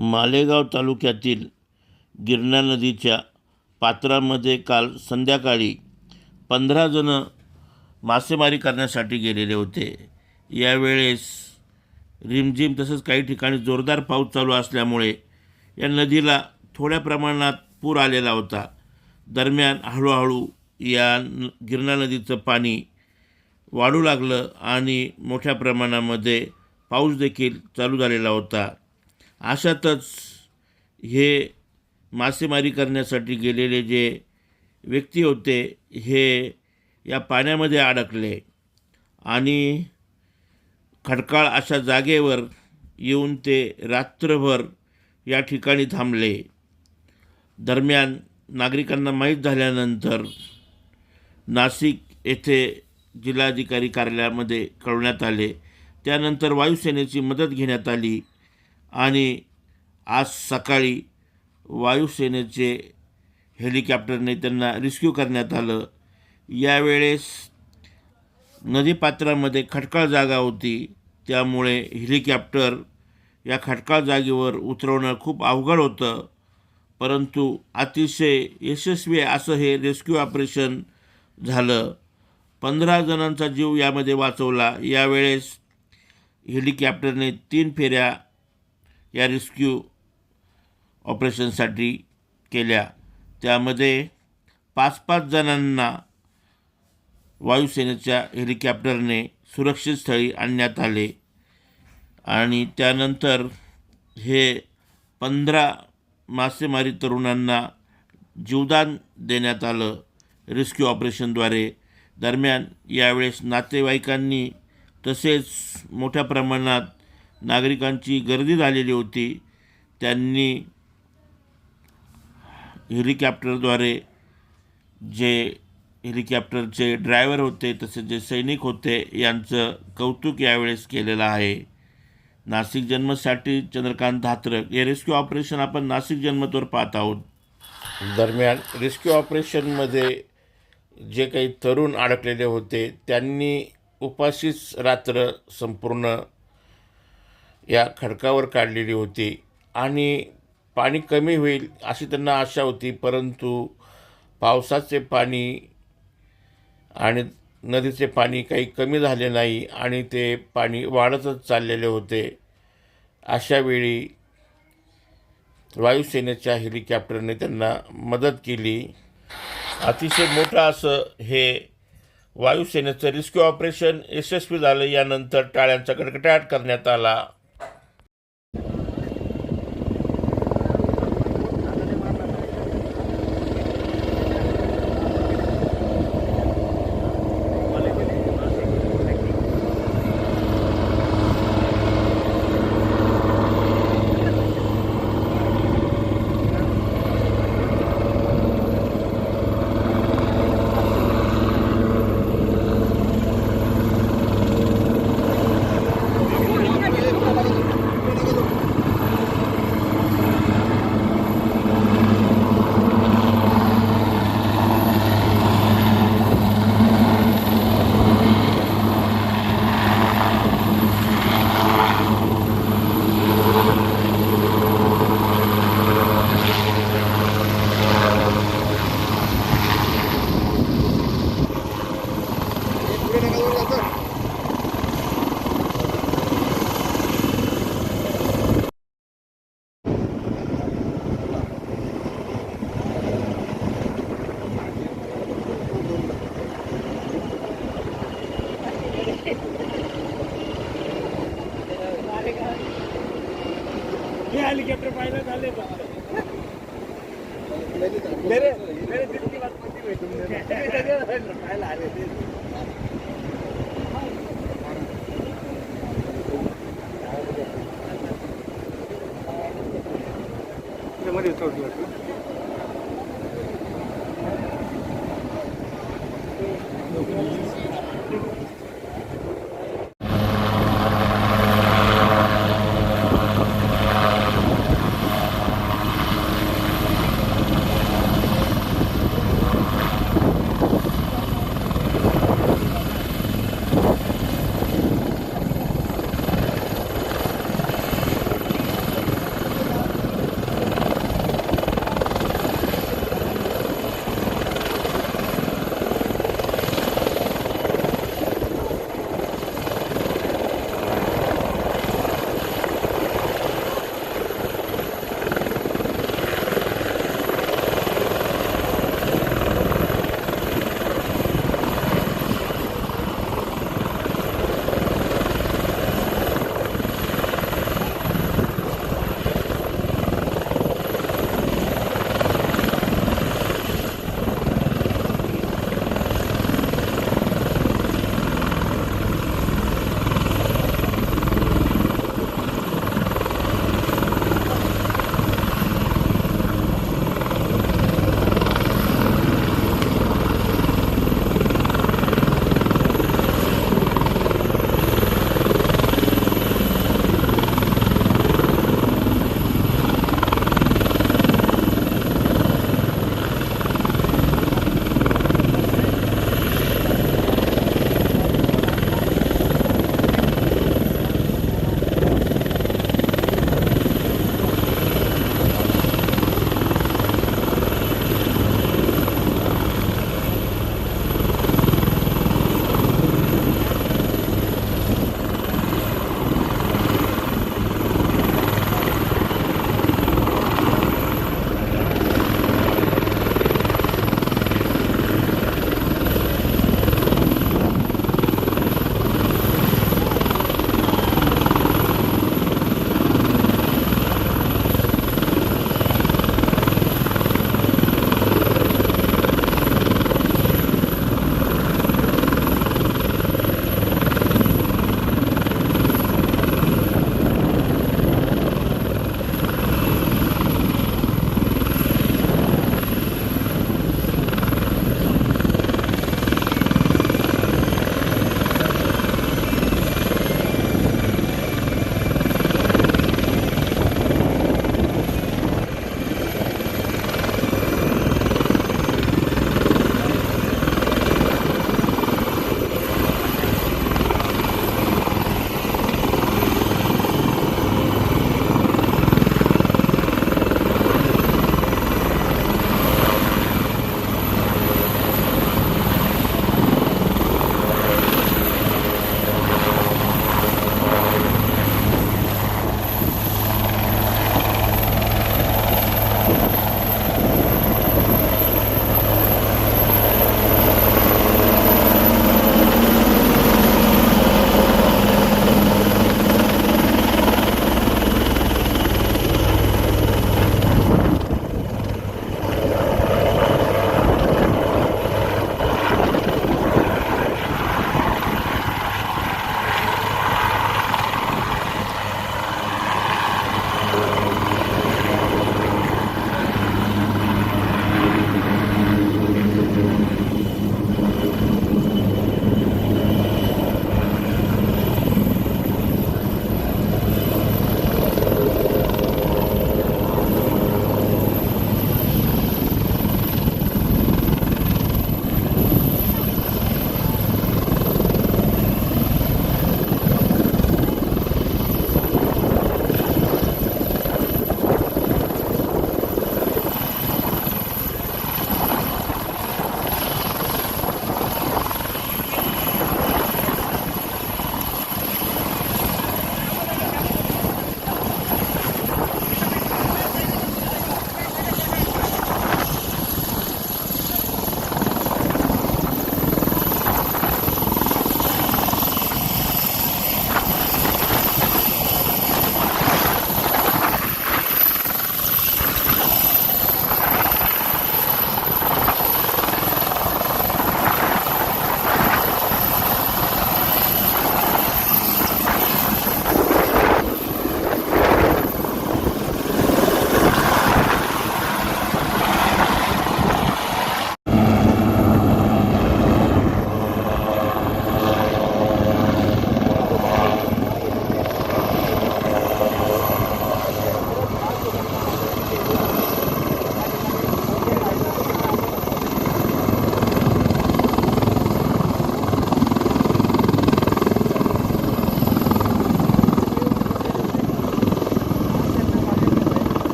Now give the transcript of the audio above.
मालेगाव तालुक्यातील गिरणा नदीच्या पात्रामध्ये काल संध्याकाळी पंधरा जणं मासेमारी करण्यासाठी गेलेले होते. यावेळेस रिमझिम तसंच काही ठिकाणी जोरदार पाऊस चालू असल्यामुळे या नदीला थोड्या प्रमाणात पूर आलेला होता. दरम्यान हळूहळू या न गिरणा नदीचं पाणी वाढू लागलं आणि मोठ्या प्रमाणामध्ये पाऊस देखील चालू झालेला होता. अशातच हे मासेमारी करण्यासाठी गेलेले जे व्यक्ती होते हे या पाण्यामध्ये अडकले आणि खडकाळ अशा जागेवर येऊन ते रात्रभर या ठिकाणी थांबले. दरम्यान नागरिकांना माहीत झाल्यानंतर नाशिक येथे जिल्हाधिकारी कार्यालयामध्ये कळवण्यात आले. त्यानंतर वायुसेनेची मदत घेण्यात आली. आणि आज सकाळी वायुसेनेचे हेलिकॉप्टरने त्यांना रिस्क्यू करण्यात आलं. यावेळेस नदीपात्रामध्ये खटकाळ जागा होती. त्यामुळे हेलिकॉप्टर या खटकाळ जागेवर उतरवणं खूप अवघड होतं. परंतु अतिशय यशस्वी असं हे रेस्क्यू ऑपरेशन झालं. पंधरा जणांचा जीव यामध्ये वाचवला. यावेळेस हेलिकॉप्टरने तीन फेऱ्या या रेस्क्यू ऑपरेशनसाठी केल्या. त्यामध्ये पाच पाच जणांना वायुसेनेच्या हेलिकॉप्टरने सुरक्षित स्थळी आणण्यात आले. आणि त्यानंतर हे पंधरा मासेमारी तरुणांना जीवदान देण्यात आलं रेस्क्यू ऑपरेशनद्वारे. दरम्यान यावेळेस नातेवाईकांनी तसेच मोठ्या प्रमाणात नागरिकांची गर्दी झालेली होती त्यांनी हेलिकॉप्टरद्वारे जे हेलिकॉप्टरचे ड्रायव्हर होते तसेच जे सैनिक होते यांचं कौतुक यावेळेस केलेलं आहे. नाशिक जन्मसाठी चंद्रकांत धात्रक हे रेस्क्यू ऑपरेशन आपण नाशिक जन्मतवर पाहत आहोत. दरम्यान रेस्क्यू ऑपरेशनमध्ये जे काही तरुण अडकलेले होते त्यांनी उपाशीच रात्र संपूर्ण या खडकावर काढलेली होती. आणि पाणी कमी होईल अशी त्यांना आशा होती परंतु पावसाचे पाणी आणि नदीचे पाणी काही कमी झाले नाही आणि ते पाणी वाढतच चाललेले होते. अशावेळी वायुसेनेच्या हेलिकॉप्टरने त्यांना मदत केली. अतिशय मोठं असं हे वायुसेनेचं रेस्क्यू ऑपरेशन यशस्वी झालं. यानंतर टाळ्यांचा कडकडाट करण्यात आला हे हेलिकॉप्टर पाहिलं झाले मेरे मेरे दिल की बात पक्की हुई तुमने? पाहिलं ते मध्ये सोडलं